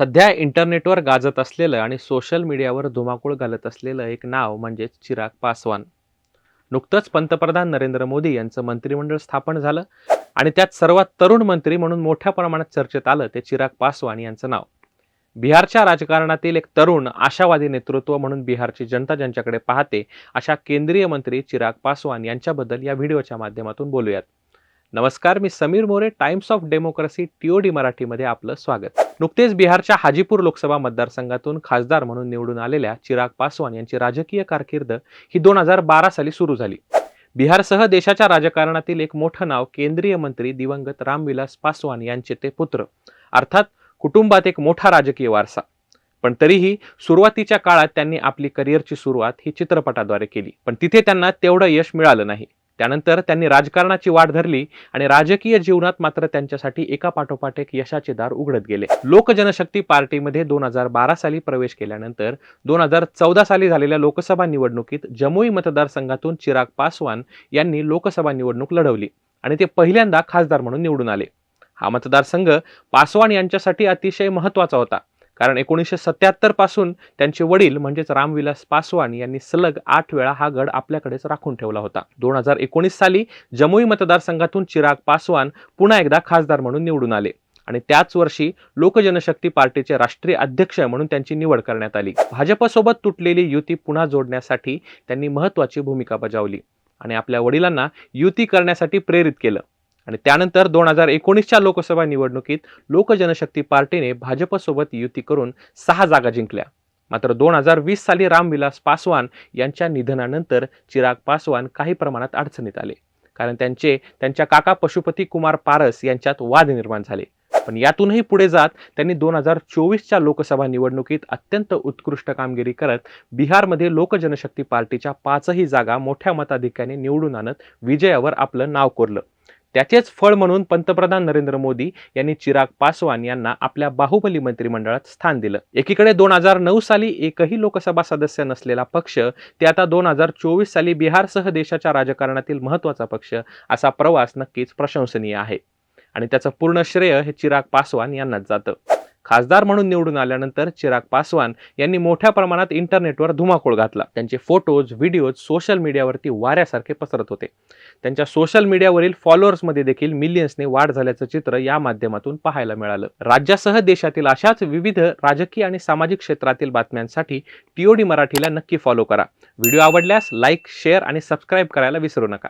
सध्या इंटरनेटवर गाजत असलेलं आणि सोशल मीडियावर धुमाकूळ घालत असलेलं एक नाव म्हणजेच चिराग पासवान. नुकतंच पंतप्रधान नरेंद्र मोदी यांचं मंत्रिमंडळ स्थापन झालं आणि त्यात सर्वात तरुण मंत्री म्हणून मोठ्या प्रमाणात चर्चेत आलं ते चिराग पासवान यांचं नाव. बिहारच्या राजकारणातील एक तरुण आशावादी नेतृत्व म्हणून बिहारची जनता ज्यांच्याकडे पाहते अशा केंद्रीय मंत्री चिराग पासवान यांच्याबद्दल या व्हिडिओच्या माध्यमातून बोलूयात. नमस्कार मी Sameer More Times of Democracy TOD मराठीमध्ये आपलं स्वागत. नुकतेच बिहारच्या हाजीपूर लोकसभा मतदारसंघातून खासदार म्हणून निवडून आलेल्या चिराग पासवान यांची राजकीय कारकीर्द ही दोन हजार बारा साली सुरू झाली. बिहारसह देशाच्या राजकारणातील एक मोठं नाव केंद्रीय मंत्री दिवंगत रामविलास पासवान यांचे ते पुत्र. अर्थात कुटुंबात एक मोठा राजकीय वारसा. पण तरीही सुरुवातीच्या काळात त्यांनी आपली करिअरची सुरुवात ही चित्रपटाद्वारे केली. पण तिथे त्यांना तेवढं यश मिळालं नाही. त्यानंतर त्यांनी राजकारणाची वाट धरली आणि राजकीय जीवनात मात्र त्यांच्यासाठी एका पाठोपाठ एक यशाचे दार उघडत गेले. लोक जनशक्ती पार्टीमध्ये दोन हजार बारा साली प्रवेश केल्यानंतर दोन हजार चौदा साली झालेल्या लोकसभा निवडणुकीत जमुई मतदारसंघातून चिराग पासवान यांनी लोकसभा निवडणूक लढवली आणि ते पहिल्यांदा खासदार म्हणून निवडून आले. हा मतदारसंघ पासवान यांच्यासाठी अतिशय महत्त्वाचा होता. कारण एकोणीसशे सत्याहत्तरपासून त्यांचे वडील म्हणजेच रामविलास पासवान यांनी सलग आठ वेळा हा गड आपल्याकडेच राखून ठेवला होता. दोन हजार एकोणीस साली जमुई मतदारसंघातून चिराग पासवान पुन्हा एकदा खासदार म्हणून निवडून आले आणि त्याच वर्षी लोकजनशक्ती पार्टीचे राष्ट्रीय अध्यक्ष म्हणून त्यांची निवड करण्यात आली. भाजपसोबत तुटलेली युती पुन्हा जोडण्यासाठी त्यांनी महत्वाची भूमिका बजावली आणि आपल्या वडिलांना युती करण्यासाठी प्रेरित केलं. आणि त्यानंतर दोन हजार एकोणीसच्या लोकसभा निवडणुकीत लोकजनशक्ती पार्टीने भाजपसोबत युती करून सहा जागा जिंकल्या. मात्र दोन हजार वीस साली रामविलास पासवान यांच्या निधनानंतर चिराग पासवान काही प्रमाणात अडचणीत आले. कारण त्यांचे त्यांच्या काका पशुपती कुमार पारस यांच्यात वाद निर्माण झाले. पण यातूनही पुढे जात त्यांनी दोन हजार चोवीसच्या लोकसभा निवडणुकीत अत्यंत उत्कृष्ट कामगिरी करत बिहारमध्ये लोकजनशक्ती पार्टीच्या पाचही जागा मोठ्या मताधिक्याने निवडून आणत विजयावर आपलं नाव कोरलं. त्याचेच फळ म्हणून पंतप्रधान नरेंद्र मोदी यांनी चिराग पासवान यांना आपल्या बाहुबली मंत्रिमंडळात स्थान दिलं. एकीकडे दोन हजार नऊ साली एकही लोकसभा सदस्य नसलेला पक्ष ते आता दोन हजार चोवीस साली बिहारसह देशाच्या राजकारणातील महत्त्वाचा पक्ष असा प्रवास नक्कीच प्रशंसनीय आहे. आणि त्याचं पूर्ण श्रेय हे चिराग पासवान यांनाच जातं. खासदार म्हणून निवडून आल्यानंतर चिराग पासवान यांनी मोठ्या प्रमाणात इंटरनेटवर धुमाकूळ घातला. त्यांचे फोटोज व्हिडिओज सोशल मीडियावरती वाऱ्यासारखे पसरत होते. त्यांच्या सोशल मीडियावरील फॉलोअर्समध्ये देखील मिलियन्सने वाढ झाल्याचं चित्र या माध्यमातून पाहायला मिळालं. राज्यासह देशातील अशाच विविध राजकीय आणि सामाजिक क्षेत्रातील बातम्यांसाठी टीओडी मराठीला नक्की फॉलो करा. व्हिडिओ आवडल्यास लाईक शेअर आणि सबस्क्राईब करायला विसरू नका.